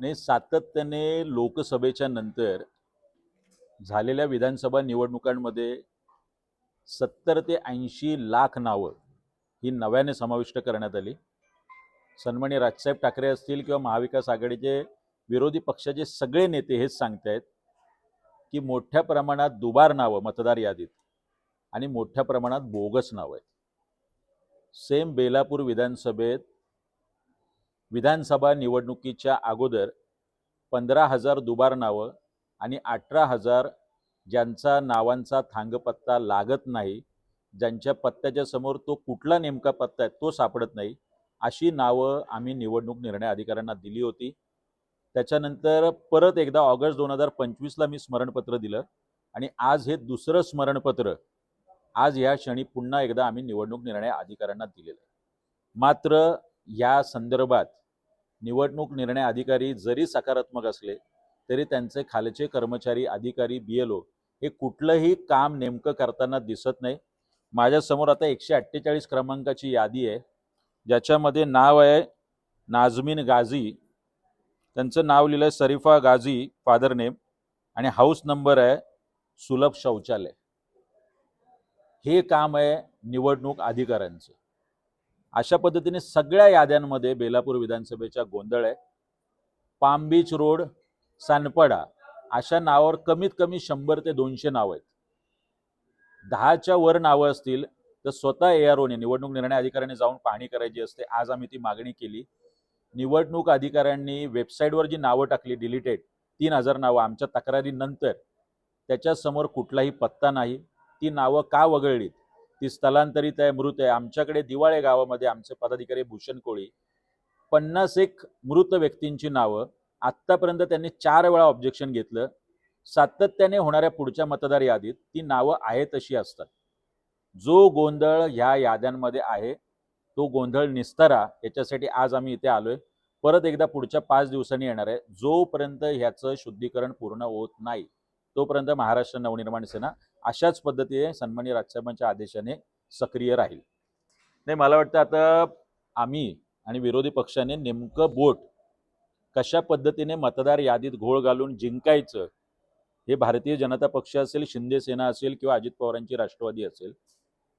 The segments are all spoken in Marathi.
ने सातत्याने लोकसभेच्या नंतर झालेल्या विधानसभा निवडणुकांमध्ये सत्तर ते ऐंशी लाख नावं ही नव्याने समाविष्ट करण्यात आली. सन्मानी राजसाहेब ठाकरे असतील किंवा महाविकास आघाडीचे विरोधी पक्षाचे सगळे नेते हेच सांगतायत की मोठ्या प्रमाणात दुबार नावं मतदार यादीत आणि मोठ्या प्रमाणात बोगस नावं आहेत. सेम बेलापूर विधानसभेत विधानसभा निवडणुकीच्या अगोदर पंधरा हजार दुबार नावं आणि अठरा हजार ज्यांचा नावांचा थांगपत्ता लागत नाही ज्यांच्या पत्त्याच्या समोर तो कुठला नेमका पत्ता आहे तो सापडत नाही अशी नावं आम्ही निवडणूक निर्णय अधिकाऱ्यांना दिली होती. त्याच्यानंतर परत एकदा ऑगस्ट दोन हजार पंचवीसला मी स्मरणपत्र दिलं आणि आज हे दुसरं स्मरणपत्र आज या क्षणी पुन्हा एकदा आम्ही निवडणूक निर्णय अधिकाऱ्यांना दिलेलं आहे. मात्र या संदर्भात निवडणूक निर्णय अधिकारी जरी सकारात्मक असले तरी त्यांचे खालचे कर्मचारी अधिकारी बी एल ओ हे कुठलंही काम नेमकं करताना दिसत नाही. माझ्यासमोर आता एकशे अठ्ठेचाळीस क्रमांकाची यादी आहे ज्याच्यामध्ये नाव आहे नाझमीन गाझी त्यांचं नाव लिहिलं आहे सरीफा गाझी फादर नेम आणि हाऊस नंबर आहे सुलभ शौचालय. हे काम आहे निवडणूक अधिकाऱ्यांचं. अशा पद्धतीने सगळ्या याद्यांमध्ये बेलापूर विधानसभेच्या गोंधळ आहे. पाम बीच रोड सानपाडा अशा नावावर कमीत कमी शंभर ते दोनशे नावं आहेत. दहाच्या वर नावं असतील तर स्वतः ए आर ओने निवडणूक निर्णय अधिकाऱ्यांनी जाऊन पाहणी करायची असते. आज आम्ही ती मागणी केली. निवडणूक अधिकाऱ्यांनी वेबसाईटवर जी नावं टाकली डिलिटेड तीन हजार नावं आमच्या तक्रारीनंतर त्याच्यासमोर कुठलाही पत्ता नाही. ती नावं का वगळलीत? ती स्थलांतरित आहे मृत आहे. आमच्याकडे दिवाळे गावामध्ये आमचे पदाधिकारी भूषण कोळी. पन्नास एक मृत व्यक्तींची नावं. आत्तापर्यंत त्यांनी चार वेळा ऑब्जेक्शन घेतलं. सातत्याने होणाऱ्या पुढच्या मतदार यादीत ती नावं आहे तशी असतात. जो गोंधळ ह्या याद्यांमध्ये आहे तो गोंधळ निस्तारा. याच्यासाठी आज आम्ही इथे आलोय. परत एकदा पुढच्या पाच दिवसांनी येणार आहे. जोपर्यंत ह्याचं शुद्धीकरण पूर्ण होत नाही तोपर्यंत महाराष्ट्र नवनिर्माण सेना अशाच पद्धतीने सन्मानी राजसाहेबांच्या आदेशाने सक्रिय राहील. नाही मला वाटतं आता आम्ही आणि विरोधी पक्षाने नेमकं बोट कशा पद्धतीने मतदार यादीत घोळ घालून जिंकायचं हे भारतीय जनता पक्ष असेल शिंदे सेना असेल किंवा अजित पवारांची राष्ट्रवादी असेल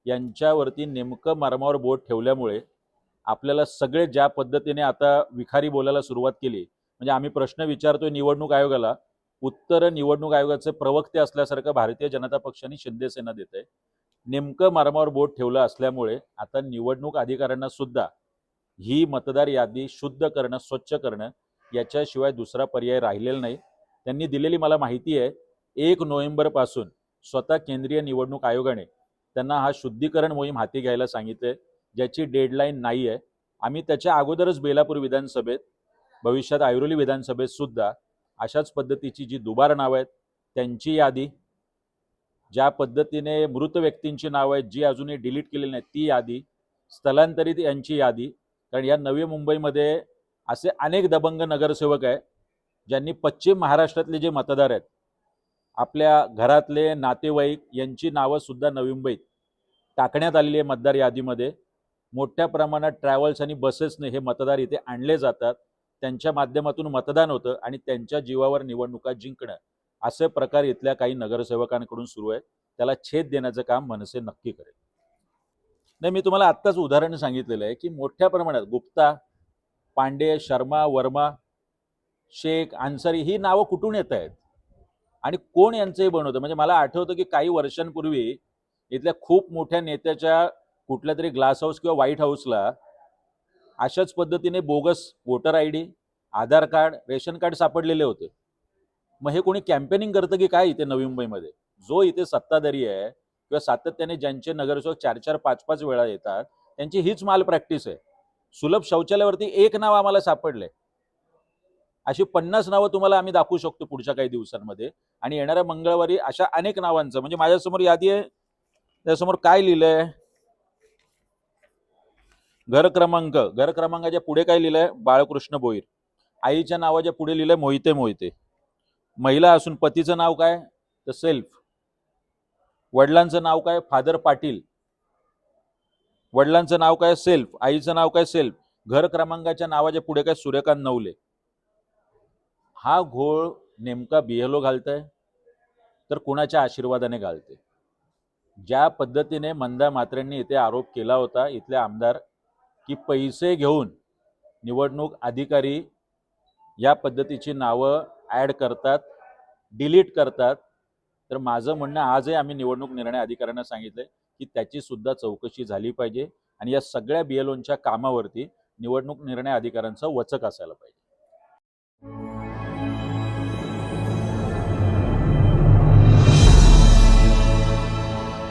यांच्यावरती नेमकं मर्मावर बोट ठेवल्यामुळे आपल्याला सगळे ज्या पद्धतीने आता विखारी बोलायला सुरुवात केली म्हणजे आम्ही प्रश्न विचारतोय निवडणूक आयोगाला उत्तर निवडणूक आयोगाचे प्रवक्ते असल्यासारखं भारतीय जनता पक्षाने शिंदेसेना देत आहे नेमकं मर्मावर बोट ठेवलं असल्यामुळे आता निवडणूक अधिकाऱ्यांना सुद्धा ही मतदार यादी शुद्ध करणं स्वच्छ करणं याच्याशिवाय दुसरा पर्याय राहिलेला नाही. त्यांनी दिलेली मला माहिती आहे एक नोव्हेंबरपासून स्वतः केंद्रीय निवडणूक आयोगाने त्यांना हा शुद्धीकरण मोहीम हाती घ्यायला सांगितले ज्याची डेडलाईन नाही आहे आम्ही त्याच्या अगोदरच बेलापूर विधानसभेत भविष्यात ऐरोली विधानसभेत सुद्धा अशाच पद्धतीची जी दुबार नावं आहेत त्यांची यादी ज्या पद्धतीने मृत व्यक्तींची नावं आहेत जी अजूनही डिलीट केलेली नाहीत ती यादी स्थलांतरित यांची यादी कारण या नवी मुंबईमध्ये असे अनेक दबंग नगरसेवक आहे ज्यांनी पश्चिम महाराष्ट्रातले जे मतदार आहेत आपल्या घरातले नातेवाईक यांची नावं सुद्धा नवी मुंबईत टाकण्यात आलेली आहे मतदार यादीमध्ये. मोठ्या प्रमाणात ट्रॅव्हल्स आणि बसेसने हे मतदार इथे आणले जातात. त्यांच्या माध्यमातून मतदान होतं आणि त्यांच्या जीवावर निवडणुका जिंकणं असे प्रकार इथल्या काही नगरसेवकांकडून सुरू आहे त्याला छेद देण्याचं काम मनसे नक्की करेल. नाही मी तुम्हाला आत्ताच उदाहरण सांगितलेलं आहे की मोठ्या प्रमाणात गुप्ता पांडे शर्मा वर्मा शेख अन्सारी ही नावं कुठून येत आहेत? आणि कोण यांचंही बनवतं म्हणजे मला आठवतं की काही वर्षांपूर्वी इथल्या खूप मोठ्या नेत्याच्या कुठल्या तरी ग्लास हाऊस किंवा व्हाईट हाऊसला अशाच पद्धतीने bogus voter I D Aadhaar card ration card सापडलेले होते. मग हे कोणी कॅम्पेनिंग करतं की काय इथे नवी मुंबईमध्ये? जो इथे सत्ताधारी आहे किंवा सातत्याने ज्यांचे नगरसेवक चार चार पाच पाच वेळा येतात त्यांची हीच माल प्रॅक्टिस आहे. सुलभ शौचालयावरती एक नाव आम्हाला सापडले अशी पन्नास नावं तुम्हाला आम्ही दाखवू शकतो पुढच्या काही दिवसांमध्ये. आणि येणाऱ्या मंगळवारी अशा अनेक नावांचं म्हणजे माझ्यासमोर यादी आहे. त्यासमोर काय लिहिलंय? घर क्रमांक घर क्रमांकाच्या पुढे काय लिहिलंय? बाळकृष्ण बोईर. आईच्या नावाच्या पुढे लिहिलंय मोहिते मोहिते. महिला असून पतीचं नाव काय? तर सेल्फ. वडिलांचं नाव काय? फादर पाटील. वडिलांचं नाव काय? सेल्फ. आईचं नाव काय? सेल्फ. घर क्रमांकाच्या नावाच्या पुढे काय? सूर्यकांत नवले. हा घोळ नेमका बिहेलो घालतंय? तर कुणाच्या आशीर्वादाने घालते ज्या पद्धतीने मंदा मात्रेंनी इथे आरोप केला होता इथले आमदार की पैसे घेऊन निवडणूक अधिकारी या पद्धतीची नावं ॲड करतात डिलीट करतात. तर माझं म्हणणं आजही आम्ही निवडणूक निर्णय अधिकाऱ्यांना सांगितलं की त्याची सुद्धा चौकशी झाली पाहिजे आणि या सगळ्या बी एल ओंच्या कामावरती निवडणूक निर्णय अधिकाऱ्यांचा वचक असायला पाहिजे.